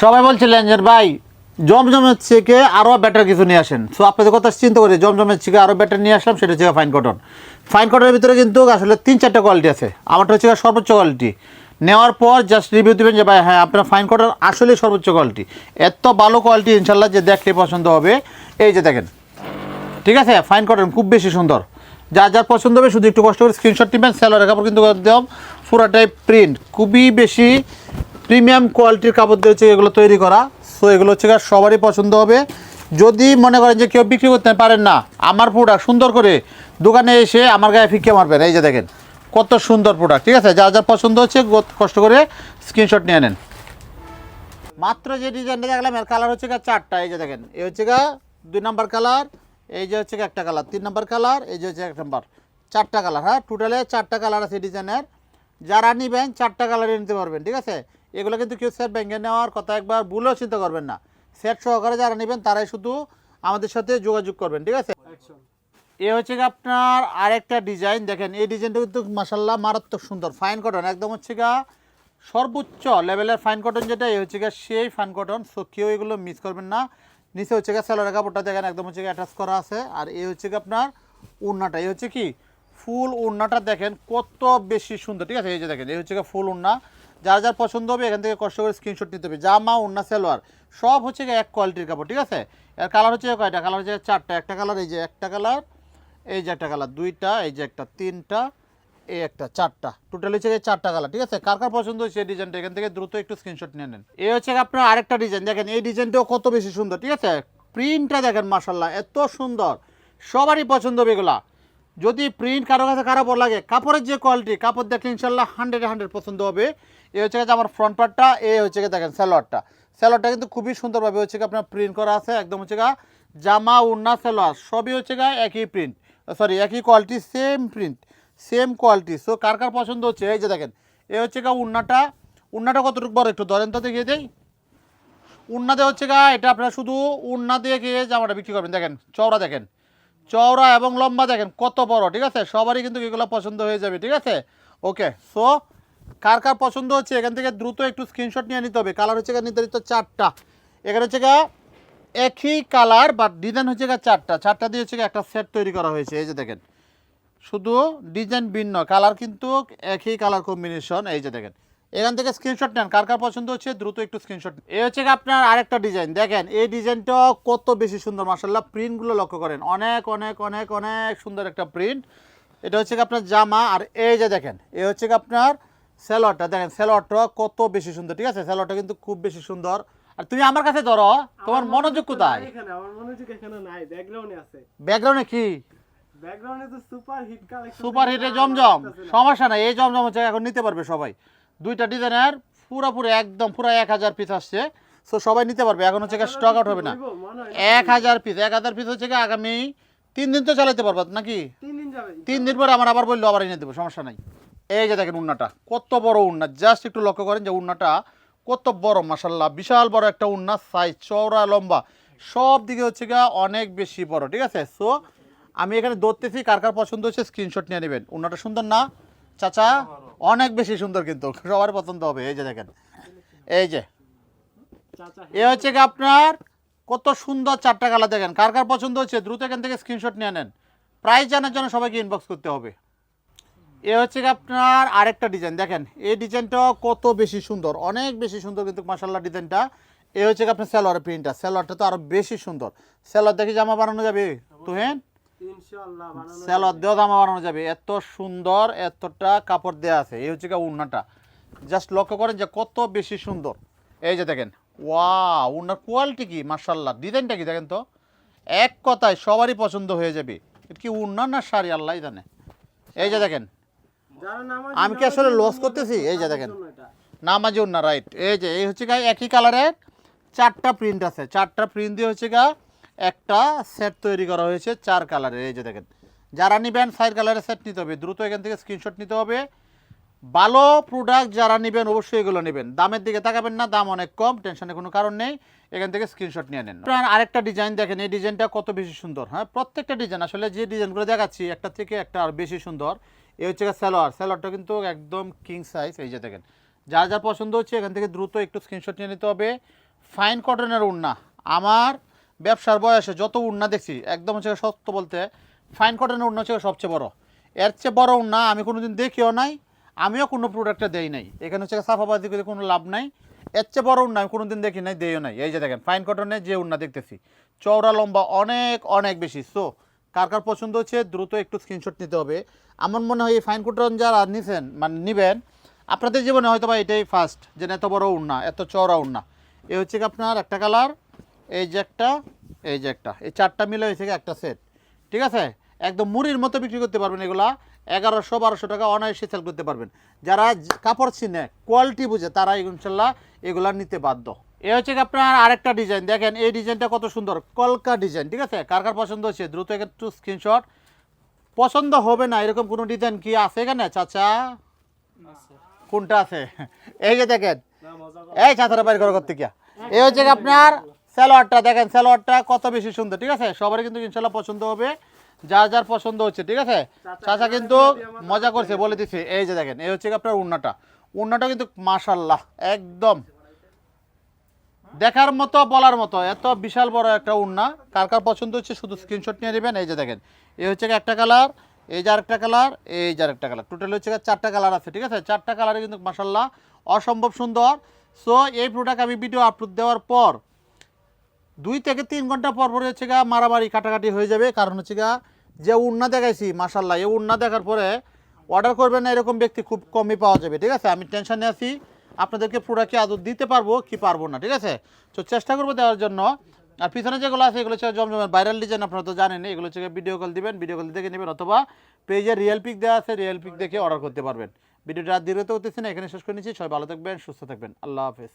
সবাই বলছিলেন যে, ভাই, জমজমের থেকে আরও বেটার কিছু নিয়ে আসেন। সো আপনাদের কথা চিন্তা করে, জমজমের থেকে আরও বেটার নিয়ে আসলাম, সেটা হচ্ছে ফাইন কটন ফাইন কটনের ভিতরে কিন্তু আসলে তিন চারটা কোয়ালিটি আছে। আমারটা হচ্ছে সর্বোচ্চ কোয়ালিটি নেওয়ার পর জাস্ট রিভিউ দেবেন যে, ভাই হ্যাঁ আপনার ফাইন কটন আসলে সর্বোচ্চ কোয়ালিটি এত ভালো কোয়ালিটি ইনশাল্লাহ যে দেখলে পছন্দ হবে। এই যে দেখেন, ঠিক আছে? ফাইন কটন খুব বেশি সুন্দর। যা, যার পছন্দ হবে, শুধু একটু কষ্ট করে স্ক্রিনশট নেবেন স্যালোয়ারের কাপড় কিন্তু একদম পুরাটাই প্রিন্ট খুবই বেশি প্রিমিয়াম কোয়ালিটির কাপড় দিয়ে হচ্ছে এগুলো তৈরি করা। সো এগুলো হচ্ছে সবারই পছন্দ হবে। যদি মনে করেন যে কেউ বিক্রি করতে পারেন না, আমার প্রোডাক্ট সুন্দর করে দোকানে এসে আমার গায়ে ফিকে মারবেন। এই যে দেখেন, কত সুন্দর প্রোডাক্ট ঠিক আছে? যা যা পছন্দ হচ্ছে কষ্ট করে স্ক্রিনশট নিয়ে নেন। মাত্র যে ডিজাইনটা দেখলাম, এর কালার হচ্ছে গা চারটা। এই যে দেখেন এই হচ্ছে গা দুই নাম্বার কালার এই যে হচ্ছে একটা কালার তিন নাম্বার কালার এই যে হচ্ছে এক নাম্বার চারটা কালার হ্যাঁ? টোটালে চারটা কালার আছে ডিজাইনের যারা নিবেন, চারটা কালারে নিতে পারবেন, ঠিক আছে? এগুলো কিন্তু কেউ সেট ব্যাঙ্কে নেওয়ার কথা একবার ভুলেও চিন্তা করবেন না। সেট সহকারে যারা নেবেন তারাই শুধু আমাদের সাথে যোগাযোগ করবেন, ঠিক আছে? এ হচ্ছে গা আপনার আরেকটা ডিজাইন দেখেন, এই ডিজাইনটা কিন্তু মাসাল্লাহ মারাত্মক সুন্দর ফাইন কটন একদম হচ্ছে গা সর্বোচ্চ লেভেলের ফাইন কটন যেটা এই হচ্ছে গা সেই ফাইন কটন সো কেউ এগুলো মিস করবেন না। নিচে হচ্ছে গা স্যালোয়ার কাপড়টা দেখেন, একদম হচ্ছে গা অ্যাটাচ করা আছে। আর এই হচ্ছে গা আপনার উন্নাটা এই হচ্ছে কি? ফুল উন্নাটা দেখেন কত বেশি সুন্দর, ঠিক আছে? এই যে দেখেন এই হচ্ছে গা ফুল উন্না যার যার পছন্দ হবে এখান থেকে কষ্ট করে স্ক্রিনশট নিতে হবে। জামা উন্না সালোয়ার, সব হচ্ছে এক কোয়ালিটির কাপড়, ঠিক আছে? এর কালার হচ্ছে কয়টা? কালার হচ্ছে চারটা। একটা কালার এই যে একটা কালার এই যে একটা কালার দুইটা, এই যে একটা, তিনটা, এই একটা, চারটা। টোটাল হচ্ছে চারটা কালার ঠিক আছে? কার কার পছন্দ হচ্ছে এই ডিজাইনটা এখান থেকে দ্রুত একটু স্ক্রিনশট নিয়ে নেন। এই হচ্ছে আপনার আরেকটা ডিজাইন দেখেন, এই ডিজাইনটাও কত বেশি সুন্দর, ঠিক আছে? প্রিন্টটা দেখেন মাসাল্লাহ এত সুন্দর। সবারই পছন্দ হবে এগুলা। যদি প্রিন্ট কারও কাছে খারাপ লাগে, কাপড়ের যে কোয়ালিটি কাপড় দেখলে ইনশাল্লাহ হান্ড্রেড হান্ড্রেড পছন্দ হবে। এ হচ্ছে গিয়ে আমার ফ্রন্ট পার্টটা এ হচ্ছে গিয়ে দেখেন স্যালোয়ারটা স্যালোয়ারটা কিন্তু খুবই সুন্দরভাবে হচ্ছে গিয়ে আপনার প্রিন্ট করা আছে, একদম হচ্ছে গা জামা উন্না স্যালোয়ার সবই হচ্ছে গা একই প্রিন্ট সরি একই quality same print same quality so কার কার পছন্দ হচ্ছে? এই যে দেখেন, এ হচ্ছে গা উন্নাটা উন্নাটা কতটুকু বড় একটু ধরেন তো দেখিয়ে দেই। উন্নাতে হচ্ছে গা এটা আপনারা শুধু উন্না দিয়ে গিয়ে জামাটা বিক্রি করবেন, দেখেন, চওড়া দেখেন। চওড়া এবং লম্বা, দেখেন কত বড়, ঠিক আছে? সবারই কিন্তু এগুলো পছন্দ হয়ে যাবে, ঠিক আছে? ওকে সো কার কার পছন্দ হচ্ছে? এখান থেকে দ্রুত একটু স্ক্রিনশট নিয়ে নিতে হবে। কালার হচ্ছে নির্ধারিত চারটা। এখানে হচ্ছে গা একই কালার বাট ডিজাইন হচ্ছে গা চারটা। চারটা দিয়ে হচ্ছে একটা সেট তৈরি করা হয়েছে। এই যে দেখেন, শুধু ডিজাইন ভিন্ন। কালার কিন্তু একই কালার কম্বিনেশন এই যে দেখেন এখান থেকে স্ক্রিনশট নেন কার কার পছন্দ হচ্ছে দ্রুত একটু স্ক্রিনশট এই হচ্ছে আপনার আরেকটা ডিজাইন দেখেন এই ডিজাইনটা কত বেশি সুন্দর মার্শাল্লাহ প্রিন্টগুলো লক্ষ্য করেন। অনেক অনেক অনেক অনেক সুন্দর একটা প্রিন্ট এটা হচ্ছে আপনার জামা আর এই যে দেখেন এই হচ্ছে আপনার স্যালোয়ারটা দেখেন স্যালোয়ারটা কত বেশি সুন্দর ঠিক আছে? স্যালোয়ারটা কিন্তু খুব বেশি সুন্দর। আর তুমি আমার কাছে ধরো তোমার মনোযোগ কোথায়? এখানে আমার মনোযোগ এখানে নাই ব্যাকগ্রাউন্ডে আছে। ব্যাকগ্রাউন্ডে কি? ব্যাকগ্রাউন্ডে তো সুপার হিট কালেকশন সুপার হিটে জমজম সমস্যা নাই এই জমজম হচ্ছে এখন নিতে পারবে সবাই। দুইটা ডিজাইনের পুরোপুরি একদম পুরো এক হাজার পিস আসছে। সো সবাই নিতে পারবে এখন হচ্ছে স্টক আউট হবে না। এক হাজার পিস এক হাজার পিস হচ্ছে আগামী তিন দিন তো চালাতে পারব নাকি? তিন দিন পরে আমার আবার বলল আবার এনে দেবো সমস্যা নাই। এই যে দেখেন উন্নাটা কত বড় উন্না। জাস্ট একটু লক্ষ্য করেন যে উন্নাটা কত বড় মাসাল্লাহ বিশাল বড় একটা উন্না সাইজ চওড়া লম্বা। সব দিকে হচ্ছে গিয়ে অনেক বেশি বড় ঠিক আছে? সো আমি এখানে ধরতেছি কার কার পছন্দ হচ্ছে স্ক্রিনশট নিয়ে নেবেন। উন্নাটা সুন্দর না? চাচা, অনেক বেশি সুন্দর কিন্তু, সবার পছন্দ হবে, এই যে দেখেন, এই যে। এ হচ্ছে কি আপনার, কত সুন্দর চারটা কালার দেখেন, কার কার পছন্দ হচ্ছে, দ্রুত এখান থেকে স্ক্রিনশট নিয়ে নেন। প্রাইস জানার জন্য সবাইকে ইনবক্স করতে হবে। এ হচ্ছে কি আপনার আরেকটা ডিজাইন দেখেন, এই ডিজাইনটা কত বেশি সুন্দর, অনেক বেশি সুন্দর কিন্তু মাসাল্লাহ ডিজাইনটা এ হচ্ছে কি আপনার স্যালোয়ার প্রিন্টটা স্যালোয়ারটা তো আরও বেশি সুন্দর। স্যালোয়ার দেখি জামা বানানো যাবে তো ইনশাআল্লাহ বানানো স্যালোয়ার দেওয়া জামা বানানো যাবে। এত সুন্দর এতটা কাপড় দেওয়া আছে। এই হচ্ছে উন্নাটা। জাস্ট লক্ষ্য করেন যে কত বেশি সুন্দর। এই যে দেখেন। ওয়া উন্নার কোয়ালিটি কি? মার্শাল্লাহ ডিজাইনটা কি দেখেন তো? এক কথায় সবারই পছন্দ হয়ে যাবে। এটা কি উন্না না শাড়ি? আল্লাহ জানে। এই যে দেখেন। আমি কি আসলে লস করতেছি? এই যে দেখেন। নামাজি উন্না রাইট এই যে এই হচ্ছে গা একই কালারের চারটা প্রিন্ট আছে। চারটা প্রিন্ট দিয়ে হচ্ছে গা একটা সেট তৈরি করা হয়েছে চার কালারের এই যে দেখেন, যারা নেবেন সাইড কালারের সেট নিতে হবে, দ্রুত এখান থেকে স্ক্রিনশট নিতে হবে। ভালো প্রোডাক্ট যারা নেবেন অবশ্যই এগুলো নেবেন। দামের দিকে তাকাবেন না, দাম অনেক কম টেনশনের কোনো কারণ নেই। এখান থেকে স্ক্রিনশট নিয়ে নেন। আরেকটা ডিজাইন দেখেন, এই ডিজাইনটা কত বেশি সুন্দর হ্যাঁ? প্রত্যেকটা ডিজাইন আসলে যে ডিজাইনগুলো দেখাচ্ছি, একটা থেকে একটা আর বেশি সুন্দর। এই হচ্ছে স্যালোয়ার স্যালোয়ারটা কিন্তু একদম কিং সাইজ এই যে দেখেন। যার যার পছন্দ হচ্ছে, এখান থেকে দ্রুত একটু স্ক্রিনশট নিয়ে নিতে হবে। ফাইন কটনের উন্না আমার ব্যবসার বয়সে যত উন্না দেখছি, একদম হচ্ছে সত্য বলতে ফাইন কটনের উন্না হচ্ছে সবচেয়ে বড়। এর চেয়ে বড় উন্না আমি কোনোদিন দেখিও নাই, আমিও কোনো প্রোডাক্টটা দেই নাই। এখানে হচ্ছে সাফাবাজি করে কোনো লাভ নাই। এর চেয়ে বড় উন্না আমি কোনোদিন দেখি নাই, দেইও নাই। এই যে দেখেন ফাইন কটনের যে উন্না দেখতেছি, চওড়া, লম্বা অনেক অনেক বেশি। সো কার কার পছন্দ হচ্ছে দ্রুত একটু স্ক্রিনশট নিতে হবে। আমার মনে হয় এই ফাইন কটন যারা নিছেন মানে নিবেন, আপনাদের জীবনে হয়তো বা এটাই ফার্স্ট যে এত বড় উন্না এত চওড়া উন্না এ হচ্ছে আপনার একটা কালার এই যে একটা এই যে একটা। এই চারটা মিলে হয়েছে একটা সেট ঠিক আছে? একদম মুড়ির মতো বিক্রি করতে পারবেন এগুলা। এগারোশো বারোশো টাকা অনায়াসে সেল করতে পারবেন। যারা কাপড় চিনে কোয়ালিটি বুঝে তারা ইনশাল্লাহ এগুলা নিতে বাধ্য। এ হচ্ছে কি আপনার আরেকটা ডিজাইন দেখেন এই ডিজাইনটা কত সুন্দর। কলকা ডিজাইন ঠিক আছে? কার কার পছন্দ হচ্ছে? দ্রুত একটু স্ক্রিনশট পছন্দ হবে না এরকম কোনো ডিজাইন কি আছে এখানে? চাচা? কোনটা আছে? এই যে দেখেন। এই ছাতাটা বাইর করা করতে গিয়া এই হচ্ছে আপনার স্যালোয়ারটা দেখেন স্যালোয়ারটা কত বেশি সুন্দর ঠিক আছে? সবারই কিন্তু ইনশাল্লাহ পছন্দ হবে যার যার পছন্দ হচ্ছে ঠিক আছে? চাচা কিন্তু মজা করছে বলে দিচ্ছে এই যে দেখেন এই হচ্ছে আপনার উন্নাটা। উন্নাটা কিন্তু মাশাল্লাহ একদম। দেখার মতো বলার মতো এত বিশাল বড় একটা উন্না। কার কার পছন্দ হচ্ছে শুধু স্ক্রিনশট নিয়ে নেবেন এই যে দেখেন এই হচ্ছে গিয়ে একটা কালার এই যে আরেকটা কালার এই যে আরেকটা কালার টোটাল হচ্ছে চারটা কালার আছে ঠিক আছে? চারটা কালারে কিন্তু মাসাল্লাহ অসম্ভব সুন্দর। সো এই প্রোডাক্ট আমি ভিডিও আপলোড দেওয়ার পর দুই থেকে তিন ঘণ্টা পর পরে হচ্ছে গা মারামারি কাটাকাটি হয়ে যাবে। কারণ হচ্ছে গা যে উন্না দেখাইছি মাসাল্লাহ এই উন্না দেখার পরে অর্ডার করবেন না, এরকম ব্যক্তি খুব কমই পাওয়া যাবে, ঠিক আছে? আমি টেনশনে আছি, আপনাদেরকে প্রোডাক্ট আদর দিতে পারব, কি পারব না, ঠিক আছে? তো চেষ্টা করব দেওয়ার জন্য। আর পিছনে যেগুলো আছে, এগুলো হচ্ছে জমজমের ভাইরাল ডিজাইন আপনারা তো জানেন, এগুলো হচ্ছে ভিডিও কল দিবেন ভিডিও কল দেখে নেবেন, অথবা পেজে রিয়েল পিক দেওয়া আছে রিয়েল পিক দেখে অর্ডার করতে পারবেন। ভিডিওটা দীর্ঘত হতেছে না, এখানে শেষ করে নিচ্ছি, সবাই ভালো থাকবেন, সুস্থ থাকবেন, আল্লাহ হাফেজ।